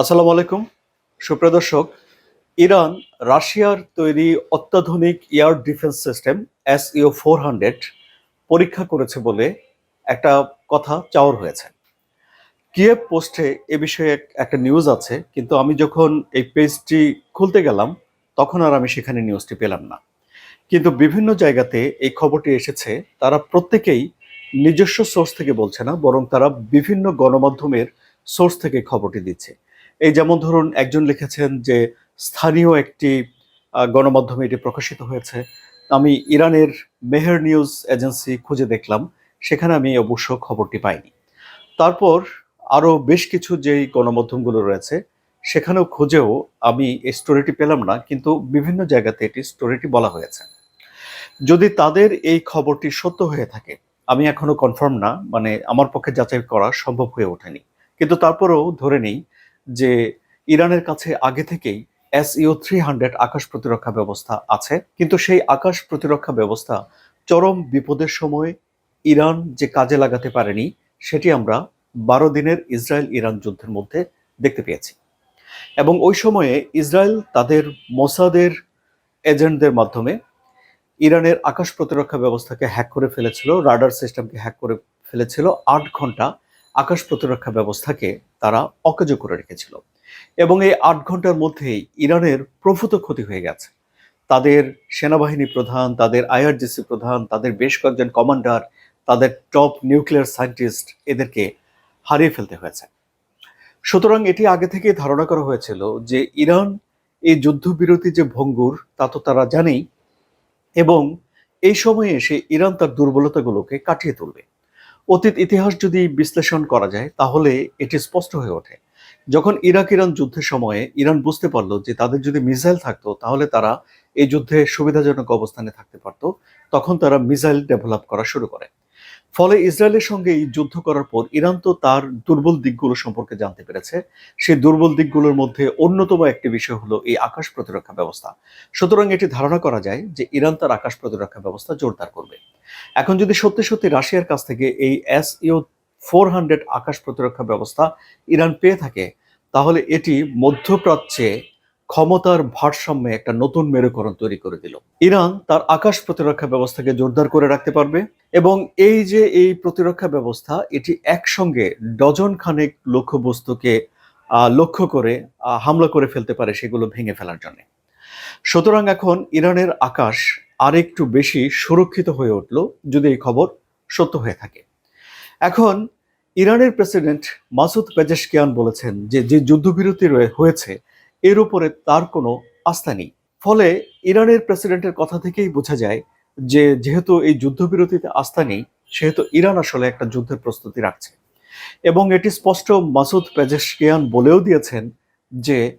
আসসালামু আলাইকুম। সুপ্রদর্শক ইরান, রাশিয়ার তৈরি অত্যাধুনিক air defence system, S U four hundred, পরীক্ষা করেছে বলে একটা কথা চাওয়ার হয়েছে। কিয়েভ পোস্টে এ বিষয়ে একটা নিউজ আছে, কিন্তু আমি যখন এই পেজটি খুলতে গেলাম, তখন আর আমি সেখানে নিউজটি পেলাম না। কিন্তু বিভিন্ন জায়গাতে এই খবরটি এসেছে, তারা প্রত্যেকেই নিজস্ব সোর্স থেকে বলছে না, বরং তারা বিভিন্ন গণমাধ্যমের সোর্স থেকে খবরটি দিচ্ছে। এই যেমন ধরুন একজন লিখেছেন যে, স্থানীয় একটি গণমাধ্যমে এটি প্রকাশিত হয়েছে। আমি ইরানের মেহের নিউজ এজেন্সি খুঁজে দেখলাম। সেখানে আমি অবশ্য খবরটি পাইনি। তারপর আরও বেশ কিছু যেই গণমাধ্যমগুলো রয়েছে, সেখানেও খুঁজেও আমি এই স্টোরিটি পেলাম না, কিন্তু বিভিন্ন জায়গাতে এটি স্টোরিটি বলা হয়েছে। যদি তাদের এই খবরটি সত্য হয়ে থাকে, আমি এখনও কনফার্ম না মানে আমার পক্ষে যাচাই করা সম্ভব হয়ে ওঠেনি। কিন্তু তারপরেও ধরে নেই যে ইরানের কাছে আগে থেকেই এসইও থ্রি হান্ড্রেড আকাশ প্রতিরক্ষা ব্যবস্থা আছে, কিন্তু সেই আকাশ প্রতিরক্ষা ব্যবস্থা চরম বিপদের সময় ইরান যে কাজে লাগাতে পারেনি, সেটি আমরা বারো দিনের ইসরায়েল ইরান যুদ্ধের মধ্যে দেখতে পেয়েছি। এবং ওই সময়ে ইসরায়েল তাদের মোসাদের এজেন্টদের মাধ্যমে ইরানের আকাশ প্রতিরক্ষা ব্যবস্থাকে হ্যাক করে ফেলেছিল, রাডার সিস্টেমকে হ্যাক করে ফেলেছিল আট ঘণ্টা আকাশ প্রতিরক্ষা ব্যবস্থাকে তারা অকেজো করে রেখেছিল। এবং এই আট ঘণ্টার মধ্যেই ইরানের প্রভূত ক্ষতি হয়ে গেছে। তাদের সেনাবাহিনী প্রধান, তাদের আইআরজিসি প্রধান, তাদের বেশ কয়েকজন কমান্ডার, তাদের টপ নিউক্লিয়ার সায়েন্টিস্ট এদেরকে হারিয়ে ফেলতে হয়েছে। সুতরাং এটি আগে থেকে ধারণা করা হয়েছিল যে ইরান এই যুদ্ধবিরতি যে ভঙ্গুর, তা তো তারা জানেই, এবং এই সময়ে এসে ইরান তার দুর্বলতাগুলোকে কাটিয়ে তুলবে। অতীত ইতিহাস যদি বিশ্লেষণ করা যায়, তাহলে এটি স্পষ্ট হয়ে ওঠে। যখন ইরাক ইরান যুদ্ধের সময়ে ইরান বুঝতে পারল যে তাদের যদি মিসাইল থাকতো, তাহলে তারা এই যুদ্ধে সুবিধাজনক অবস্থানে থাকতে পারত, তখন তারা মিসাইল ডেভেলপ করা শুরু করে। ফলে ইসরায়েলের সঙ্গে এই যুদ্ধ করার পর ইরান তো তার দুর্বল দিকগুলো সম্পর্কে জানতে পেরেছে। সেই দুর্বল দিকগুলোর মধ্যে অন্যতম একটি বিষয় হলো এই আকাশ প্রতিরক্ষা ব্যবস্থা। সুতরাং এটি ধারণা করা যায় যে ইরান তার আকাশ প্রতিরক্ষা ব্যবস্থা জোরদার করবে। এখন যদি সত্যি সত্যি রাশিয়ার কাছ থেকে এই এস ইউ ফোর হান্ড্রেড আকাশ প্রতিরক্ষা ব্যবস্থা ইরান পেয়ে থাকে, তাহলে এটি মধ্যপ্রাচ্যে ক্ষমতার ভারসাম্যে একটা নতুন মেরুকরণ তৈরি করে দিল। ইরান তার আকাশ প্রতিরক্ষা ব্যবস্থাকে জোরদার করে রাখতে পারবে এবং এই যে এই প্রতিরক্ষা ব্যবস্থা, এটি একসঙ্গে ডজন খানেক লক্ষ্যবস্তুকে লক্ষ্য করে হামলা করে ফেলতে পারে সেগুলো ভেঙে ফেলার জন্য। সুতরাং এখন ইরানের আকাশ আরেকটু বেশি সুরক্ষিত হয়ে উঠল, যদি এই খবর সত্য হয়ে থাকে। এখন ইরানের প্রেসিডেন্ট মাসুদ পেজেশকিয়ান বলেছেন যে যে যুদ্ধবিরতি হয়েছে এর উপরে তার কোনো আস্থা নেই। ফলে ইরানের প্রেসিডেন্টের কথা থেকেই বোঝা যায় যে, যেহেতু এই যুদ্ধবিরতিতে আস্থা নেই, সেহেতু ইরান আসলে একটা যুদ্ধের প্রস্তুতি রাখছে। এবং এটি স্পষ্ট মাসুদ পেজেশকিয়ান বলেও দিয়েছেন যে,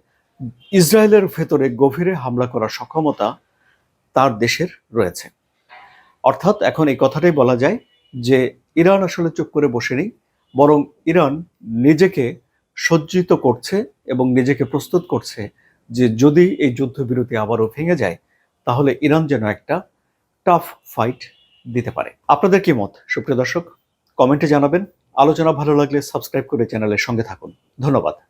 ইসরায়েলের ভেতরে গভীরে হামলা করার সক্ষমতা তার দেশের রয়েছে। অর্থাৎ এখন এই কথাটাই বলা যায় যে, ইরান আসলে চুপ করে বসে নেই, বরং ইরান নিজেকে সজ্জিত করছে এবং নিজেকে প্রস্তুত করছে যে যদি এই যুদ্ধবিরতি আবারও ভেঙে যায়, তাহলে ইরান যেন একটা টাফ ফাইট দিতে পারে। আপনাদের কি মত? সুপ্রিয় দর্শক কমেন্টে জানাবেন। আলোচনা ভালো লাগলে সাবস্ক্রাইব করে চ্যানেলের সঙ্গে থাকুন। ধন্যবাদ।